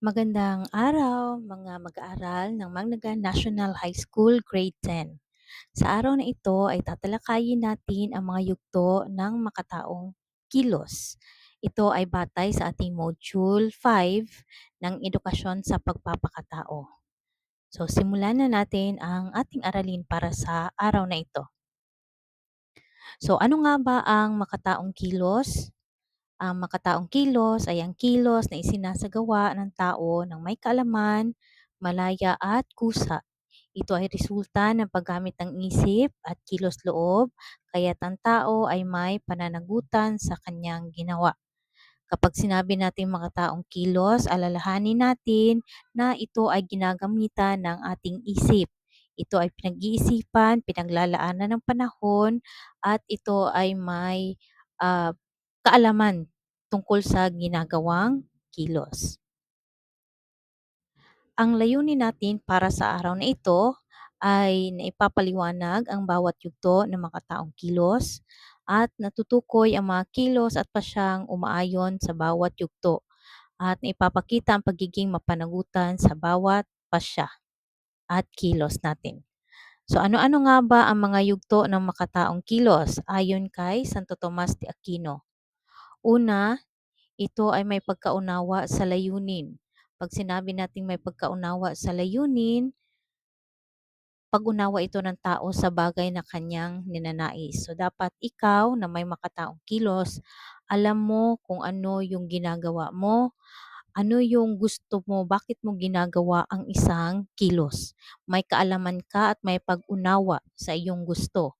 Magandang araw mga mag-aaral ng Magnaga National High School Grade 10. Sa araw na ito ay tatalakayin natin ang mga yugto ng makataong kilos. Ito ay batay sa ating Module 5 ng Edukasyon sa Pagpapakatao. So simulan na natin ang ating aralin para sa araw na ito. So ano nga ba ang makataong kilos? Ang makataong kilos ay ang kilos na isinasagawa ng tao ng may kaalaman, malaya at kusa. Ito ay resulta ng paggamit ng isip at kilos loob, kaya't ang tao ay may pananagutan sa kanyang ginawa. Kapag sinabi natin makataong kilos, alalahanin natin na ito ay ginagamitan ng ating isip. Ito ay pinag-iisipan, pinaglalaanan ng panahon, at ito ay may uh, kaalaman tungkol sa ginagawang kilos. Ang layunin natin para sa araw na ito ay naipapaliwanag ang bawat yugto ng makataong kilos at natutukoy ang mga kilos at pasyang umaayon sa bawat yugto at naipapakita ang pagiging mapanagutan sa bawat pasya at kilos natin. So ano-ano nga ba ang mga yugto ng makataong kilos ayon kay Santo Tomas de Aquino? Una, ito ay may pagkaunawa sa layunin. Pag sinabi nating may pagkaunawa sa layunin, pag-unawa ito ng tao sa bagay na kanyang ninanais. So dapat ikaw na may makataong kilos, alam mo kung ano yung ginagawa mo, ano yung gusto mo, bakit mo ginagawa ang isang kilos. May kaalaman ka at may pag-unawa sa iyong gusto.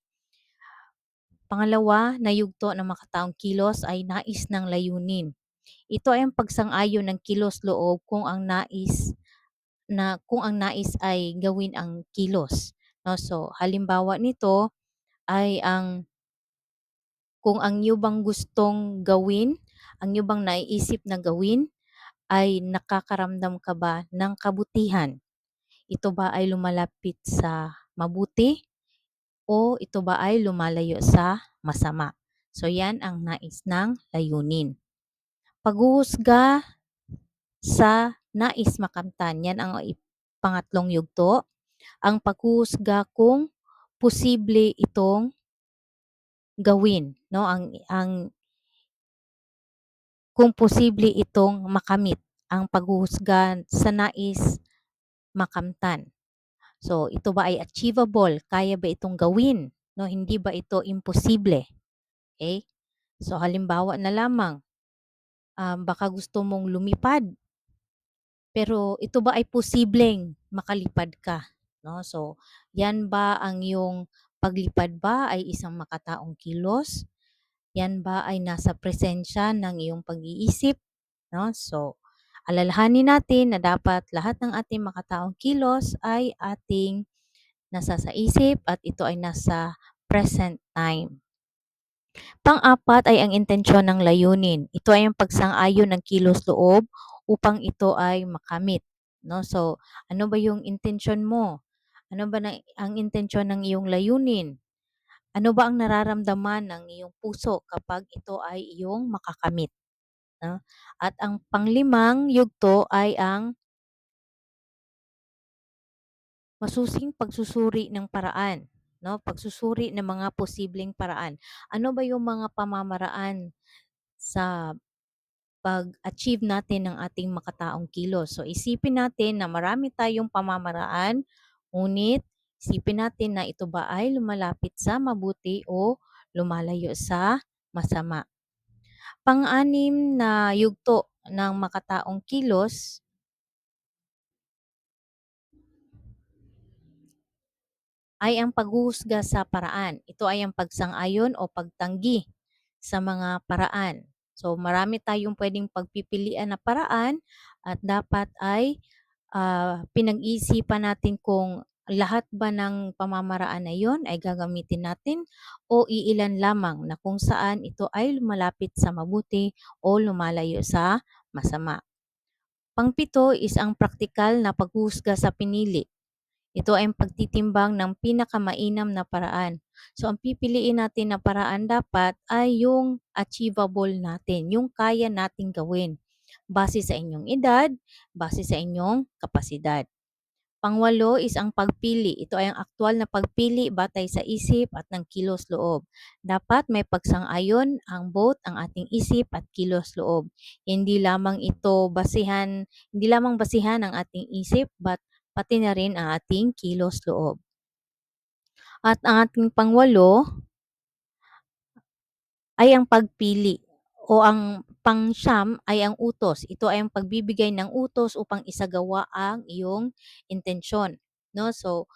Pangalawa, na yugto ng makataong kilos ay nais ng layunin. Ito ay ang pagsang-ayon ng kilos loob kung ang nais na kung ang nais ay gawin ang kilos. No? So, halimbawa nito ay ang kung ang iyo bang gustong gawin, ang iyo bang naiisip na gawin ay nakakaramdam ka ba ng kabutihan? Ito ba ay lumalapit sa mabuti o ito ba ay lumalayo sa masama? So yan ang nais ng layunin. Paghuhusga sa nais makamtan, yan ang pangatlong yugto. Ang paghuhusga kung posible itong gawin, no? Ang ang kung posible itong makamit ang paghuhusga sa nais makamtan. So, ito ba ay achievable? Kaya ba itong gawin? No, hindi ba ito imposible? Okay? So, halimbawa na lamang, um, baka gusto mong lumipad, pero ito ba ay posibleng makalipad ka? No? So, yan ba ang yung paglipad ba ay isang makataong kilos? Yan ba ay nasa presensya ng iyong pag-iisip? No? So, alalahanin natin na dapat lahat ng ating makataong kilos ay ating nasa sa isip at ito ay nasa present time. Pang-apat ay ang intensyon ng layunin. Ito ay ang pagsang-ayon ng kilos loob upang ito ay makamit. No? So, ano ba yung intensyon mo? Ano ba na, ang intensyon ng iyong layunin? Ano ba ang nararamdaman ng iyong puso kapag ito ay iyong makakamit? No? At ang panglimang yugto ay ang masusing pagsusuri ng paraan, no? Pagsusuri ng mga posibleng paraan. Ano ba yung mga pamamaraan sa pag-achieve natin ng ating makataong kilos? So isipin natin na marami tayong pamamaraan, ngunit Isipin natin na ito ba ay lumalapit sa mabuti o lumalayo sa masama. Pang-anim na yugto ng makataong kilos ay ang paghuhusga sa paraan. Ito ay ang pagsang-ayon o pagtanggi sa mga paraan. So marami tayong pwedeng pagpipilian na paraan at dapat ay uh, pinag-isipan natin kung lahat ba ng pamamaraan na yon ay gagamitin natin o iilan lamang na kung saan ito ay lumalapit sa mabuti o lumalayo sa masama. Pangpito is ang praktikal na paghusga sa pinili. Ito ay ang pagtitimbang ng pinakamainam na paraan. So, ang pipiliin natin na paraan dapat ay yung achievable natin, yung kaya nating gawin. base sa inyong edad, base sa inyong kapasidad. Pangwalo is ang pagpili. Ito ay ang aktual na pagpili batay sa isip at ng kilos loob. Dapat may pagsang-ayon ang both ang ating isip at kilos loob. Hindi lamang ito basihan, hindi lamang basihan ang ating isip but pati na rin ang ating kilos loob. At ang ating pangwalo ay ang pagpili o ang pangsyam ay ang utos. Ito ay ang pagbibigay ng utos upang isagawa ang iyong intensyon. No? So,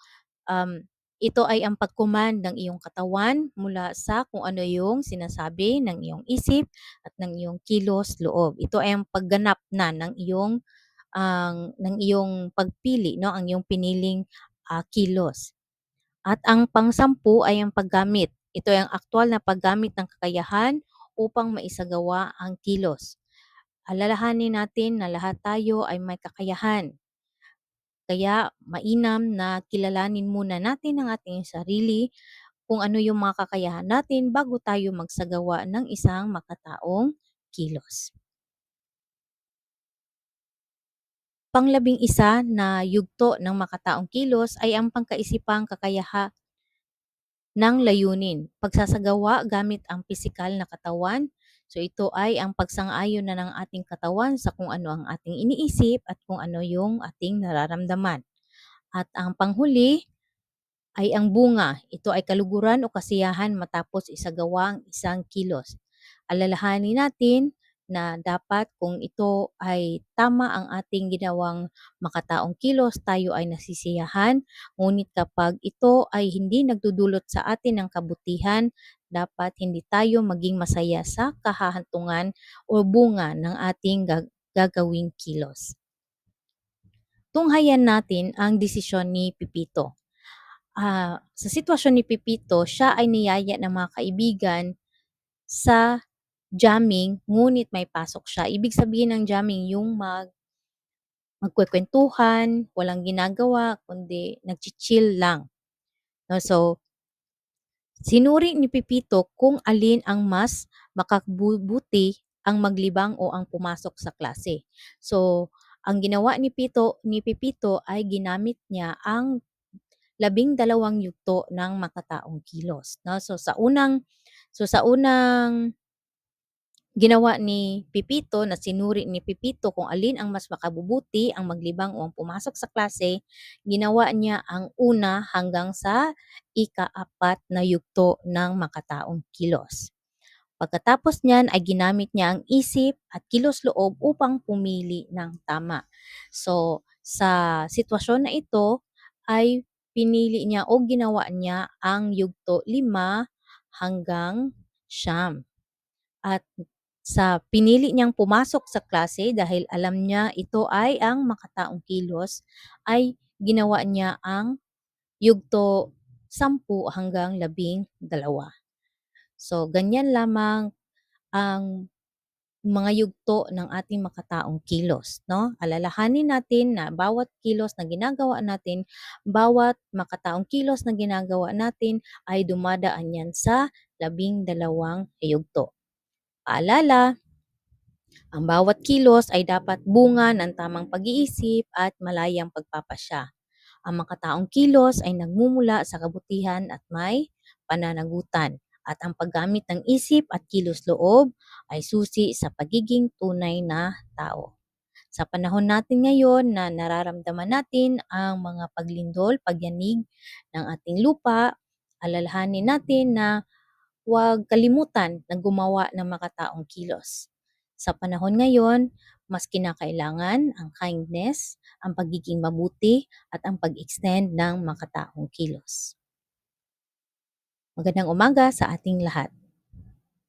um, ito ay ang pagkuman ng iyong katawan mula sa kung ano yung sinasabi ng iyong isip at ng iyong kilos loob. Ito ay ang pagganap na ng iyong ang ng iyong pagpili, no, ang iyong piniling uh, kilos. At ang pangsampu ay ang paggamit. Ito ay ang aktual na paggamit ng kakayahan upang maisagawa ang kilos. Alalahanin natin na lahat tayo ay may kakayahan. Kaya mainam na kilalanin muna natin ang ating sarili kung ano yung mga kakayahan natin bago tayo magsagawa ng isang makataong kilos. Panglabing isa na yugto ng makataong kilos ay ang pangkaisipang kakayaha ng layunin. Pagsasagawa gamit ang pisikal na katawan. So ito ay ang pagsang-ayon na ng ating katawan sa kung ano ang ating iniisip at kung ano yung ating nararamdaman. At ang panghuli ay ang bunga. Ito ay kaluguran o kasiyahan matapos isagawa ang isang kilos. Alalahanin natin na dapat kung ito ay tama ang ating ginawang makataong kilos, tayo ay nasisiyahan. Ngunit kapag ito ay hindi nagdudulot sa atin ng kabutihan, dapat hindi tayo maging masaya sa kahahantungan o bunga ng ating gagawing kilos. Tunghayan natin ang desisyon ni Pipito. Uh, sa sitwasyon ni Pipito, siya ay niyaya ng mga kaibigan sa jamming, ngunit may pasok siya. Ibig sabihin ng jamming yung mag magkwekwentuhan, walang ginagawa, kundi nagchichill lang. No, so, sinuri ni Pipito kung alin ang mas makabubuti ang maglibang o ang pumasok sa klase. So, ang ginawa ni Pito ni Pipito ay ginamit niya ang labing dalawang yugto ng makataong kilos. No? So sa unang so sa unang Ginawa ni Pipito na sinuri ni Pipito kung alin ang mas makabubuti, ang maglibang o ang pumasok sa klase, ginawa niya ang una hanggang sa ikaapat na yugto ng makataong kilos. Pagkatapos niyan ay ginamit niya ang isip at kilos loob upang pumili ng tama. So, sa sitwasyon na ito ay pinili niya o ginawa niya ang yugto lima hanggang siyam. At sa pinili niyang pumasok sa klase dahil alam niya ito ay ang makataong kilos, ay ginawa niya ang yugto 10 hanggang 12. So, ganyan lamang ang mga yugto ng ating makataong kilos. No? Alalahanin natin na bawat kilos na ginagawa natin, bawat makataong kilos na ginagawa natin ay dumadaan yan sa labing dalawang yugto. Paalala, ang bawat kilos ay dapat bunga ng tamang pag-iisip at malayang pagpapasya. Ang makataong kilos ay nagmumula sa kabutihan at may pananagutan at ang paggamit ng isip at kilos loob ay susi sa pagiging tunay na tao. Sa panahon natin ngayon na nararamdaman natin ang mga paglindol, pagyanig ng ating lupa, alalahanin natin na huwag kalimutan na gumawa ng makataong kilos. Sa panahon ngayon, mas kinakailangan ang kindness, ang pagiging mabuti, at ang pag-extend ng makataong kilos. Magandang umaga sa ating lahat.